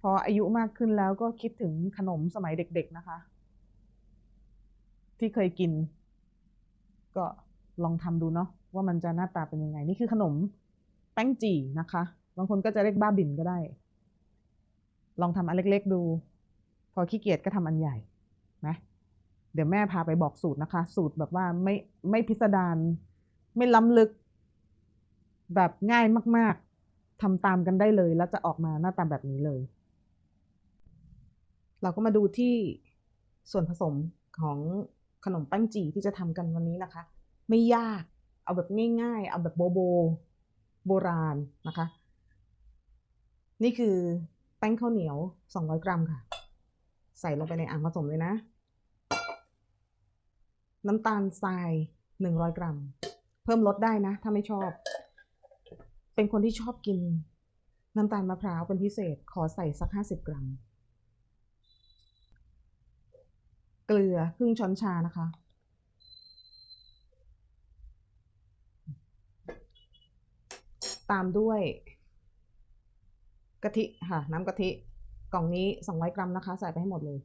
พออายุมากขึ้นแล้วก็คิดถึงขนมสมัยเด็กๆนะคะ ที่เคยกิน ก็ลองทำดูเนาะว่ามันจะหน้าตาเป็นยังไง นี่คือขนมแป้งจี่นะคะ บางคนก็จะเรียกบ้าบินก็ได้ ลองทำอันเล็กๆดู พอขี้เกียจก็ทำอันใหญ่นะเดี๋ยวแม่พาไปบอกสูตรนะคะ สูตรแบบว่าไม่ไม่พิสดารไม่ล้ำลึก แบบง่ายมาก ๆทำตามกันได้เลย แล้วจะออกมาหน้าตาแบบนี้เลย เราก็มาดูที่ส่วนผสมของขนมแป้งจีที่จะทำกันวันนี้นะคะ ไม่ยากเอาแบบง่าย ๆ เอาแบบโบโบโบราณนะคะ นี่คือแป้งข้าวเหนียว 200 กรัมค่ะ ใส่ลงไปในอ่างผสมเลยนะ น้ำตาลทราย 100 กรัม เพิ่มลดได้นะ ถ้าไม่ชอบ เป็นคนที่ชอบกิน น้ำตาลมะพร้าวเป็นพิเศษขอใส่สัก 50 กรัม เกลือครึ่งช้อนชานะคะ ตามด้วยกะทิค่ะ น้ำกะทิกล่องนี้ 200 กรัมนะคะ ใส่ไปให้หมดเลย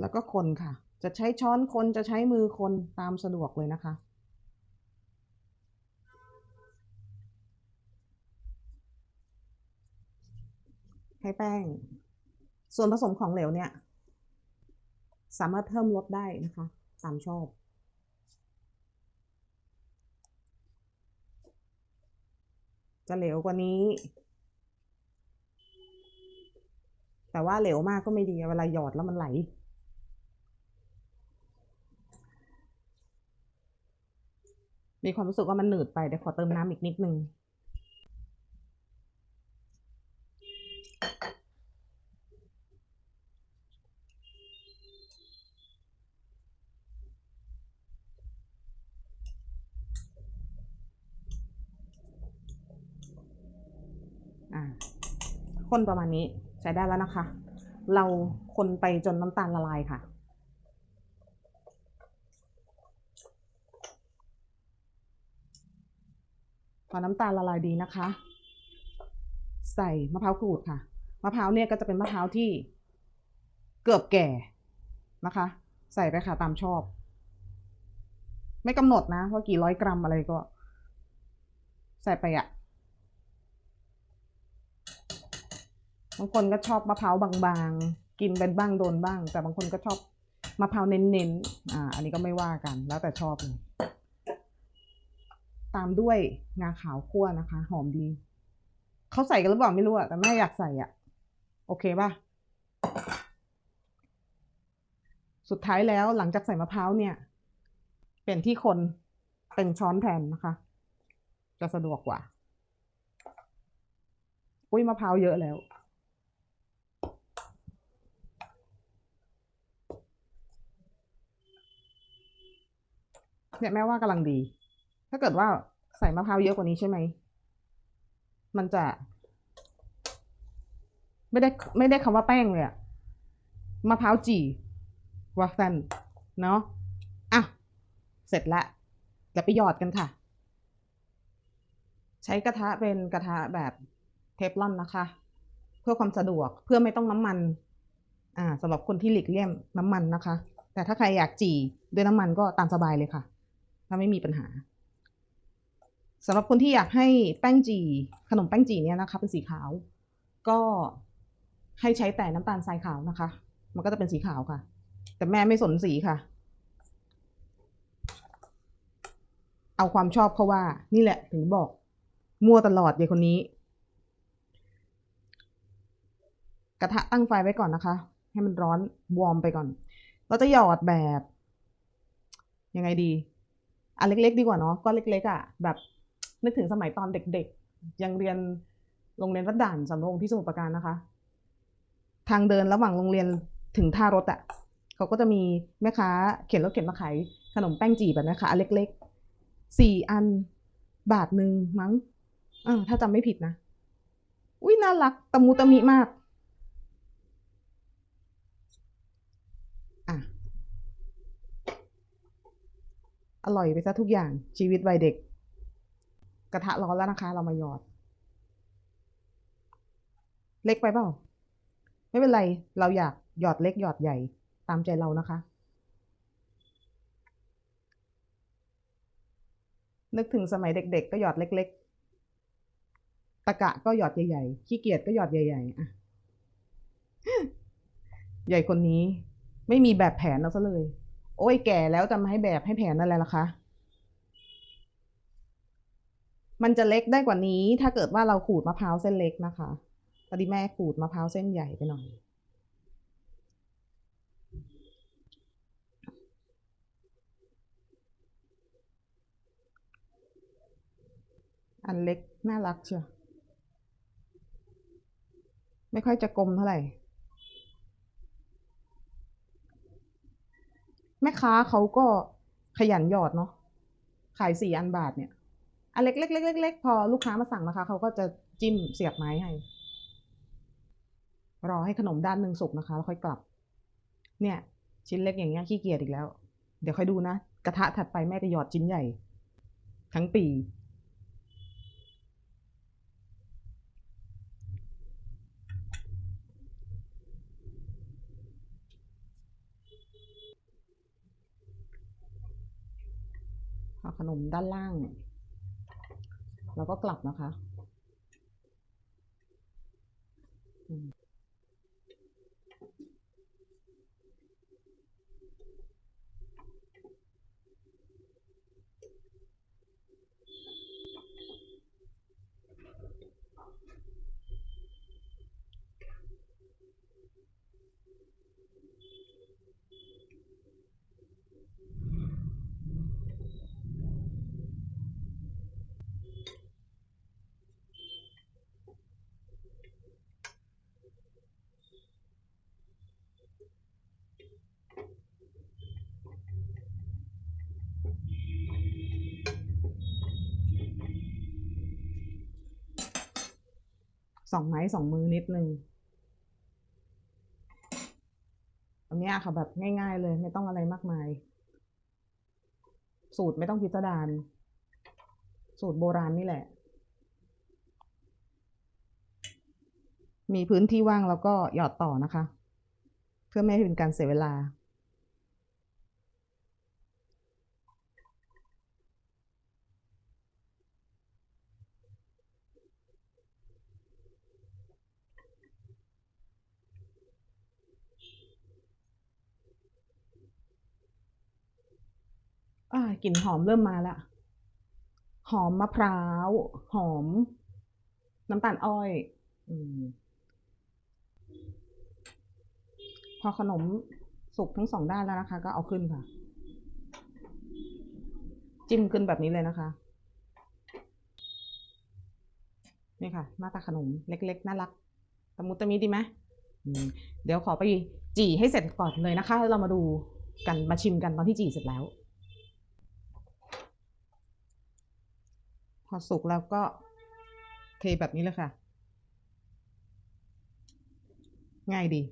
แล้วก็คนค่ะ จะใช้ช้อนคนจะใช้มือคนตามสะดวกเลยนะคะ ให้แป้ง ส่วนผสมของเหลวเนี่ย สามารถเพิ่มลดได้นะคะตามชอบจะเหลวกว่านี้ แต่ว่าเหลวมากก็ไม่ดี เวลาหยอดแล้วมันไหล มีความรู้สึกว่ามันหนืดไปเดี๋ยวขอเติมน้ำอีกนิดนึง อ่า คนประมาณนี้ใช้ได้แล้วนะคะ เราคนไปจนน้ำตาลละลายค่ะ พอน้ำตาลละลายดีนะคะ ใส่มะพร้าวขูดค่ะ มะพร้าวเนี่ยก็จะเป็นมะพร้าวที่เกือบแก่นะคะ ใส่ไปค่ะตามชอบ ไม่กำหนดนะว่ากี่ร้อยกรัมอะไรก็ ใส่ไปอะ บางคนก็ชอบมะพร้าวบางๆ กินเป็นบ้างโดนบ้าง แต่บางคนก็ชอบมะพร้าวเน้นๆ อ่า อันนี้ก็ไม่ว่ากัน แล้วแต่ชอบเลยตามด้วยงาขาวคั่วนะคะ หอมดี เขาใส่กันหรือเปล่าไม่รู้อะแต่แม่อยากใส่อะโอเคป่ะ สุดท้ายแล้วหลังจากใส่มะพร้าวเนี่ย เป็นที่คนเป็นช้อนแทนนะคะ จะสะดวกกว่า อุ้ยมะพร้าวเยอะแล้ว เนี่ยแม่ว่ากำลังดี ถ้าเกิดว่าใส่มะพร้าวเยอะกว่านี้ใช่ไหม มันจะ ไม่ได้ไม่ได้คำว่าแป้งเลยอะมะพร้าวจี่วัฟเฟนเนาะอะ เสร็จละเดี๋ยวไปหยอดกันค่ะ ใช้กระทะเป็นกระทะแบบเทฟลอนนะคะ เพื่อความสะดวกเพื่อไม่ต้องน้ำมัน อ่าสำหรับคนที่หลีกเลี่ยงน้ำมันนะคะ แต่ถ้าใครอยากจี่ด้วยน้ำมันก็ตามสบายเลยค่ะ ถ้าไม่มีปัญหาสำหรับคนที่อยากให้แป้งจีขนมแป้งจีเนี่ยนะคะ เป็นสีขาว ก็ให้ใช้แต่น้ำตาลทรายขาวนะคะ มันก็จะเป็นสีขาวค่ะ แต่แม่ไม่สนสีค่ะ เอาความชอบเพราะว่า นี่แหละถึงบอก มั่วตลอดยายคนนี้ กระทะตั้งไฟไว้ก่อนนะคะ ให้มันร้อนวอร์มไปก่อน เราจะหยอดแบบ ยังไงดี อันเล็กๆดีกว่าเนาะก็เล็กๆอะ่ะแบบนึกถึงสมัยตอนเด็กๆ ยังเรียนโรงเรียนวัดด่านสำโรงที่สมุทรปราการนะคะ ทางเดินระหว่างโรงเรียนถึงท่ารถอะ่ะเขาก็จะมีแม่ค้าเข็นรถเข็นมาขายขนมแป้งจีบแบบนี้ค่ะอันเล็กๆสี่อันบาทหนึ่งมั้งอ่าถ้าจำไม่ผิดนะ อุ้ยน่ารักตะมูตะมิมาก อร่อยไปซะทุกอย่างชีวิตวัยเด็ก กระทะร้อนแล้วนะคะ เรามาหยอด เล็กไปเปล่า ไม่เป็นไร เราอยากหยอดเล็กหยอดใหญ่ตามใจเรานะคะ นึกถึงสมัยเด็ก ๆ ก็หยอดเล็ก ๆ ตะกะก็หยอดใหญ่ๆขี้เกียจก็หยอดใหญ่ๆอะใหญ่คนนี้ ไม่มีแบบแผนเอาซะเลย โอ้ยแก่แล้วจะมาให้แบบให้แผนอะไรล่ะคะ มันจะเล็กได้กว่านี้ถ้าเกิดว่าเราขูดมะพร้าวเส้นเล็กนะคะพอดีแม่ขูดมะพร้าวเส้นใหญ่ไปหน่อย อันเล็กน่ารักเชียวไม่ค่อยจะกลมเท่าไหร่ แม่ค้าเขาก็ขยันหยอดเนาะขายสี่อันบาทเนี่ยอันเล็กเล็กเล็กเล็กๆพอลูกค้ามาสั่งนะคะเขาก็จะจิ้มเสียบไม้ให้ รอให้ขนมด้านหนึ่งสุกนะคะ แล้วค่อยกลับ เนี่ย ชิ้นเล็กอย่างเงี้ยขี้เกียจอีกแล้ว เดี๋ยวค่อยดูนะ กระทะถัดไปแม่จะหยอดชิ้นใหญ่ ทั้งปี เอาขนมด้านล่างแล้วก็กลับนะคะ สองไม้สองมือนิดนึงอันเนี้ยค่ะแบบง่ายๆเลยไม่ต้องอะไรมากมาย สูตรไม่ต้องพิสดารสูตรโบราณนี่แหละ มีพื้นที่ว่างแล้วก็หยอดต่อนะคะ เพื่อไม่ให้เป็นการเสียเวลา อ่า กลิ่นหอมเริ่มมาแล้วหอมมะพร้าว หอม น้ำตาลอ้อยอพอขนมสุกทั้งสองด้านแล้วนะคะ ก็เอาขึ้นค่ะ จิ้มขึ้นแบบนี้เลยนะคะนี่ค่ะ หน้าตาขนมเล็กๆน่ารักตะมุตะมิดีไหมมเดี๋ยวขอไปจี่ให้เสร็จก่อนเลยนะคะแล้วเรามาดูกันมาชิมกันตอนที่จี่เสร็จแล้ว พ อสุกแล้วก็เทแบบนี้เลยค่ะ ง่ายดี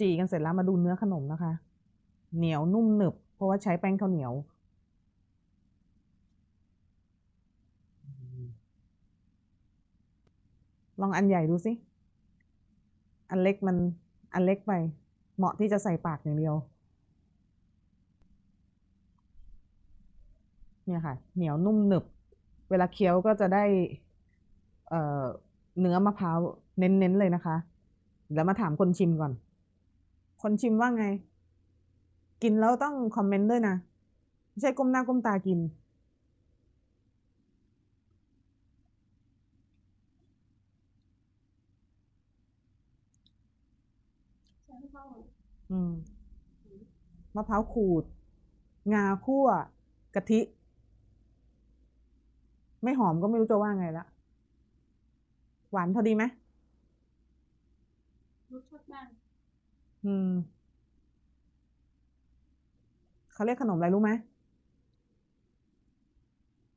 จีกันเสร็จแล้วมาดูเนื้อขนมนะคะ เหนียวนุ่มหนึบ เพราะว่าใช้แป้งข้าวเหนียวลองอันใหญ่ดูสิ อันเล็กมัน อันเล็กไป เหมาะที่จะใส่ปากอย่างเดียว เนี่ยค่ะ เหนียวนุ่มหนึบ เวลาเคี้ยวก็จะได้เออเนื้อมะพร้าวเน้นๆเลยนะคะเดี๋ยวมาถามคนชิมก่อน คนชิมว่าไง กินแล้วต้องคอมเมนต์ด้วยนะ ไม่ใช่ก้มหน้าก้มตากิน อืมมะพร้าวขูด งาคั่ว กะทิ ไม่หอมก็ไม่รู้จะว่าไงละ หวานพอดีไหมรสชาติได้อืมเขาเรียกขนมอะไรรู้ไหม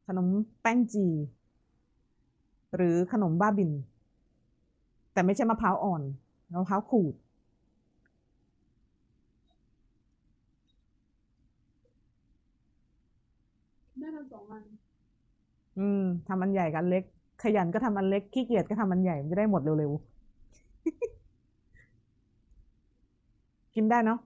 ขนมแป้งจี หรือขนมบ้าบิน แต่ไม่ใช่มะพร้าวอ่อนมะพร้าวขูด ได้ทั้งสองอัน อืมทำอันใหญ่กับอันเล็ก ขยันก็ทำอันเล็กขี้เกียจก็ทำอันใหญ่มันจะได้หมดเร็วๆ กินได้เนาะ